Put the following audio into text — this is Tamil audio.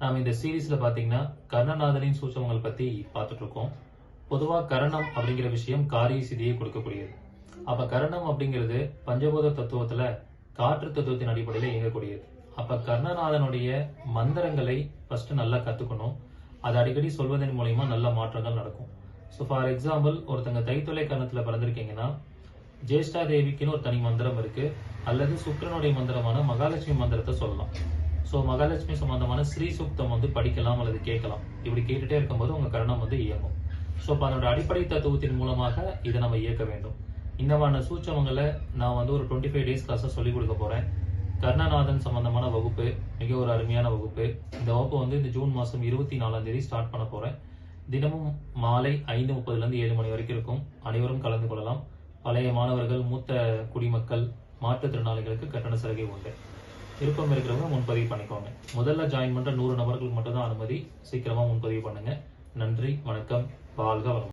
நாம் இந்த சீரீஸ்ல பாத்தீங்கன்னா கர்ணநாதனின் சூச்சகங்கள் பத்தி பார்த்துட்டு இருக்கோம் பொதுவா கரணம் அப்படிங்கிற விஷயம் காரிய சிதியை கொடுக்கக்கூடியது. அப்ப கரணம் அப்படிங்கிறது பஞ்சபூத தத்துவத்துல காற்று தத்துவத்தின் அடிப்படையில் இயங்கக்கூடியது. அப்ப கர்ணநாதனுடைய மந்திரங்களை ஃபர்ஸ்ட் நல்லா கத்துக்கணும். அதை அடிக்கடி சொல்வதன் மூலயமா நல்ல மாற்றங்கள் நடக்கும். ஸோ ஃபார் எக்ஸாம்பிள் ஒருத்தங்க தைத்தொலை கரணத்துல பிறந்திருக்கீங்கன்னா ஜேஷ்டா தேவிக்குன்னு ஒரு தனி மந்திரம் இருக்கு. அல்லது சுக்கரனுடைய மந்திரமான மகாலட்சுமி மந்திரத்தை சொல்லலாம். ஸோ மகாலட்சுமி சம்பந்தமான ஸ்ரீ சுக்தம் வந்து படிக்கலாம் அல்லது கேட்கலாம். இப்படி கேட்டுட்டே இருக்கும்போது உங்கள் கரணம் வந்து இயங்கும். ஸோ இப்போ அதனோட அடிப்படை தத்துவத்தின் மூலமாக இதை நம்ம இயக்க வேண்டும். இந்த மாதிரி சூட்சமங்களை நான் வந்து ஒரு டுவெண்ட்டி ஃபைவ் டேஸ் கிளாஸாக சொல்லிக் கொடுக்க போகிறேன் கர்ணநாதன் சம்பந்தமான வகுப்பு மிக ஒரு அருமையான வகுப்பு. இந்த வகுப்பு வந்து இந்த ஜூன் மாதம் இருபத்தி நாலாம் தேதி ஸ்டார்ட் பண்ண போகிறேன் தினமும் மாலை ஐந்து முப்பதுலேருந்து ஏழு மணி வரைக்கும் இருக்கும். அனைவரும் கலந்து கொள்ளலாம். பழைய மாணவர்கள் மூத்த குடிமக்கள் மாற்றுத்திறனாளிகளுக்கு கட்டண சலுகை உண்டு. விருப்பம் இருக்கிறவங்க முன்பதிவு பண்ணிக்கோங்க. முதல்ல ஜாயின் பண்ற நூறு நபர்களுக்கு மட்டும்தான் அனுமதி. சீக்கிரமா முன்பதிவு பண்ணுங்க. நன்றி வணக்கம். வாழ்க வளம்